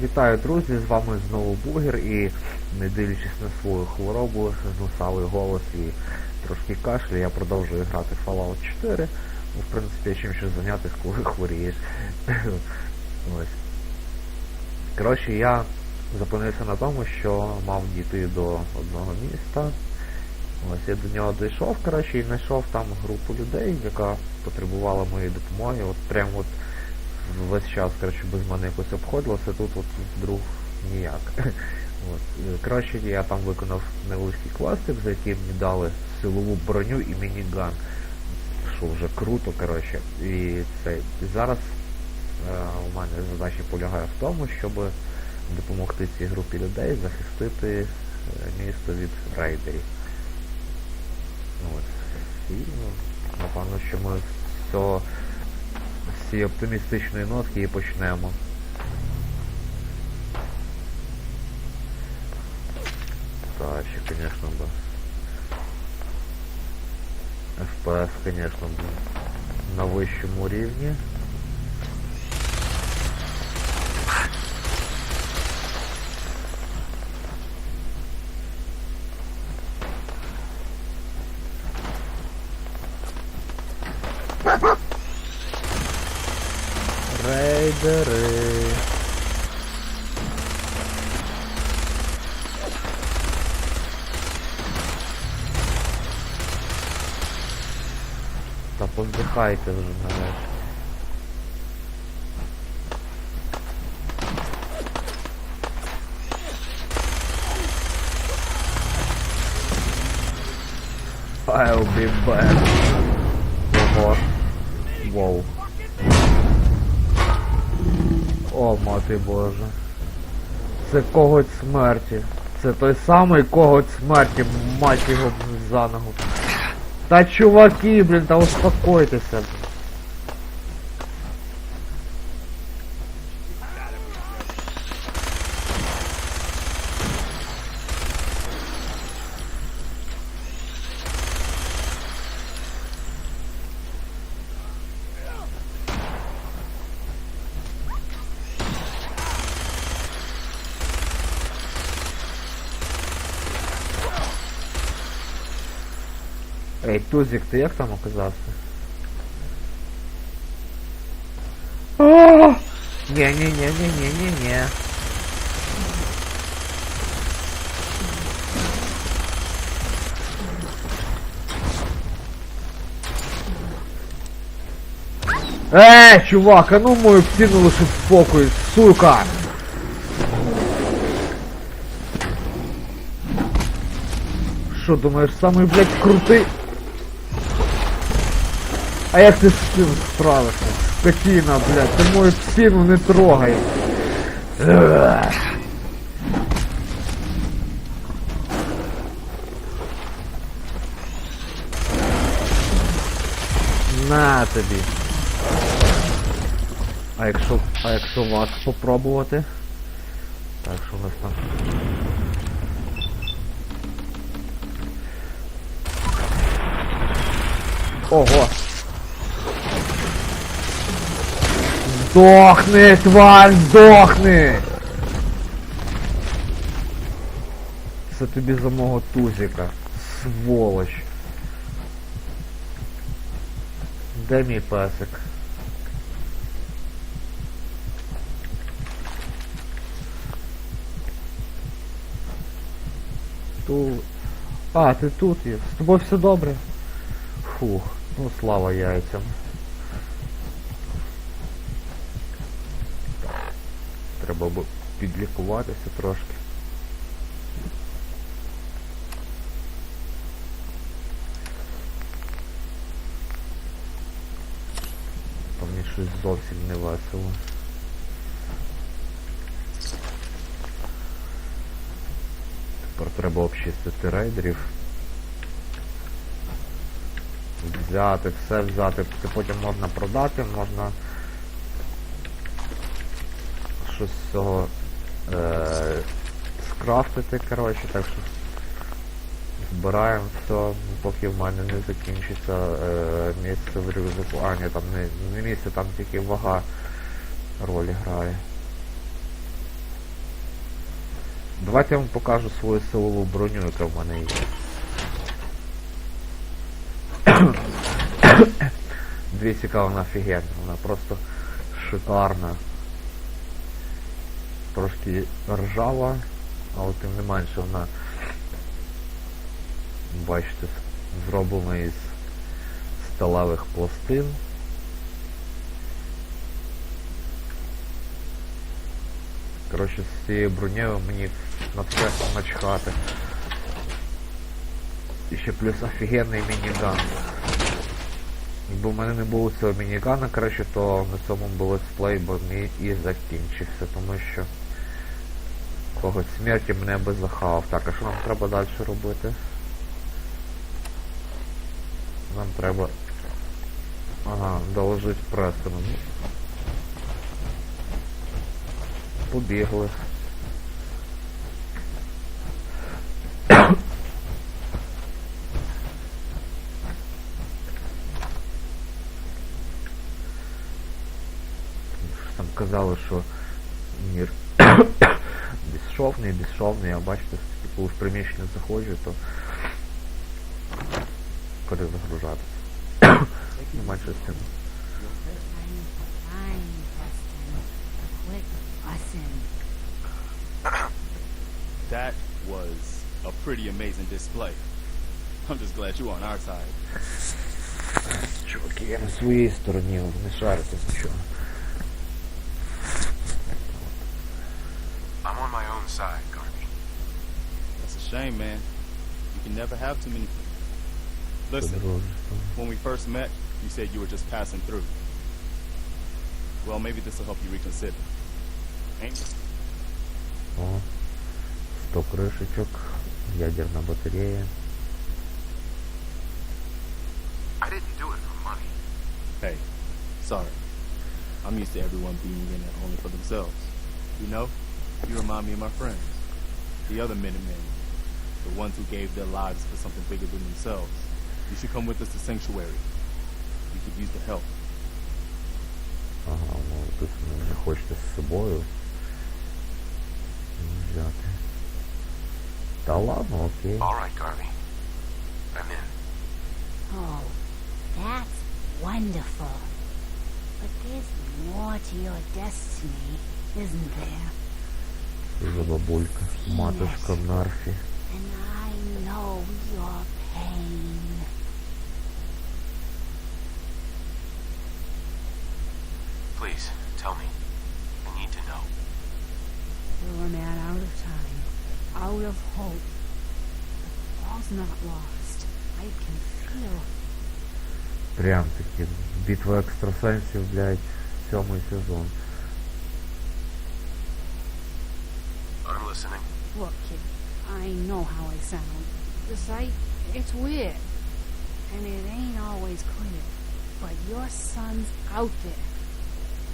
Вітаю, друзі! З вами знову Бугер і не дивлячись на свою хворобу, знусалий голос і трошки кашель, я продовжую грати в Fallout 4. Ну, в принципі, чим ще зайнятися, коли хворієш. Ось. Коротше, я зупинився на тому, що мав дійти до одного міста. Ось я до нього дійшов, коротше, і знайшов там групу людей, яка потребувала моєї допомоги. От прямо от весь час, коротше, без мене якось обходилося, тут от вдруг ніяк. От. е, Коротше, я там виконав невеличкий кластик, за який мені дали силову броню і мініган. Що вже круто, коротше. І це і зараз е, у мене задача полягає в тому, щоб допомогти цій групі людей захистити е, місто від рейдерів. От. І ну, напевно, що ми з цього цієї оптимістичної нотки і почнемо. Так, ще, конечно, б. FPS, звісно, на вищому рівні. Рейдери. Та поздихайте вже нарешті. I'll be back. О, мати Боже. Це коготь смерті. Це той самий коготь смерті, мать його за ногу. Та чуваки, блін, та успокойтеся. Ей, Тузик, ти як там оказався? Не-не-не-не-не-не-не. Эй, чувак, а ну мою птину лише в спокій, сука! Що, думаєш, самий, блядь, крутий? А як ти з цим справишся? Скотина, блядь, ти мою псину не трогай. На тобі. А якщо, а якщо вас попробувати? Так, що у нас там? Ого! Сдохни, тварь, сдохни! Це тобі за мого тузика. Сволоч. Де мій песик? Ту... А, ти тут є. З тобою все добре? Фух, ну слава яйцям. Треба підлікуватися трошки. Та мені щось зовсім не весело. Тепер треба обчистити рейдерів. Взяти, все взяти. Це потім можна продати, можна щось з цього е- скрафтити, коротше, так що збираємо все, поки в мене не закінчиться е- місце в рюкзаку. А, ні, там не, не місце, там тільки вага ролі грає. Давайте я вам покажу свою силову броню, яка в мене є. Дивіться, яка вона офігенна, вона просто шикарна. Трошки ржава, але тим не менше вона, бачите, зроблена із сталевих пластин. Коротше, з цією бронею мені на все начхати. І ще плюс офігенний мініган. Якби в мене не було цього мінігана, коротше, то на цьому би летсплей би мій і закінчився, тому що когось смерті мене би захавав. Так, а що нам треба далі робити? Нам треба... Ага, доложить Престону. Побігли. Там казали, що мір безшовний, безшовний, а бачите, типу в приміщення заходжу, то перезагружатися. Нема що з цим. That was a pretty amazing display. I'm just glad you're on our side. Чуваки, я на своїй стороні, не шарите нічого. shame, man. You can never have too many. Listen, Подружество. when we first met, you said you were just passing through. Well, maybe this will help you reconsider. Ain't it? О, 100 кришечок, ядерна батарея. I didn't do it for money. Hey, sorry. I'm used to everyone being in it only for themselves. You know, you remind me of my friends. The other Minutemen. The ones who gave their lives for something bigger than themselves. You should come with us to Sanctuary. You could use the help. Ага, ну тут ви не хочете з собою взяти. Та ладно, окей. All right, Garvey. I'm in. Oh, that's wonderful. But there's more to your destiny, isn't there? Що за бабулька? Матушка Нарфі. And I know your pain. Please, tell me. I need to know. You're a man out of time, out of hope. But all's not lost. I can feel Прям таки. Битва екстрасенсів, блядь, сьомий сезон. I'm listening. Look, kid, I know how I sound. The sight, it's weird. And it ain't always clear. But your son's out there.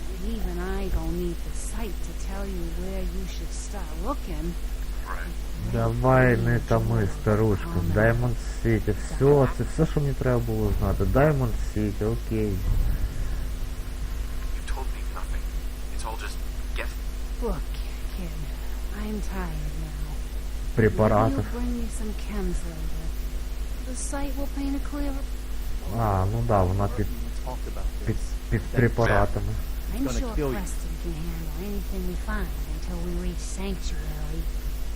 And even I don't need the sight to tell you where you should start looking. Right. Давай не тами, старушка. Diamond City. Все, це все, що мені треба було знати. Diamond City, окей. You told me nothing. It's all just guess. Look, kid, I'm tired now. Maybe Препаратів. you'll bring me some chems later. The sight will paint a clearer. А, ну да, вона під, We talked about під, this. під препаратами. I'm gonna sure kill you. Preston can handle anything we find until we reach Sanctuary.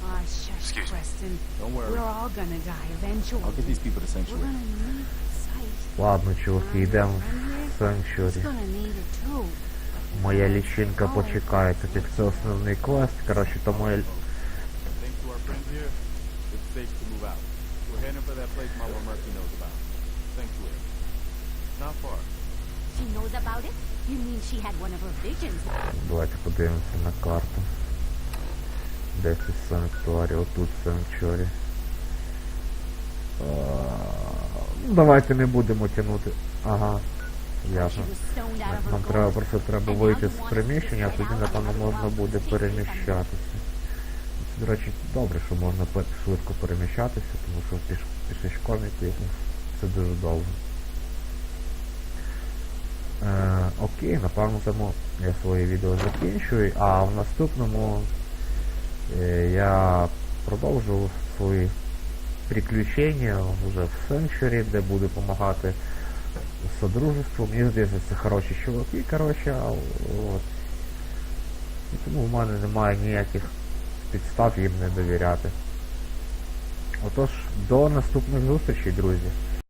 Ah, shush, Excuse me. Preston. Don't worry. We're all gonna die eventually. I'll get these people to We're Sanctuary. gonna need the sight. Ладно, чуваки, My йдемо friend here, в He's Санчурі. gonna need it too. Моя лічинка почекає, так як це основний квест, коротше, то моя... here, it's safe to move out. We're heading for that place Mama Murphy knows about. Sanctuary. Not far. She knows about it? You mean she had one of her visions? Давайте подивимося на карту. Де це санктуарі? Отут Ну, давайте не будемо тягнути. Ага. Ясно. Нам треба просто треба вийти з приміщення, тоді, напевно, можна буде переміщатися. До речі, добре, що можна швидко переміщатися, тому що піш, пішечком йти це дуже довго. Е, окей, напевно, тому я своє відео закінчую, а в наступному Е, Я продовжу свої приключення вже в Сенчурі, де буду допомагати Содружеству. Мені здається, це хороші чуваки, коротше, от. І тому в мене немає ніяких підстав їм не довіряти. Отож, до наступних зустрічей, друзі.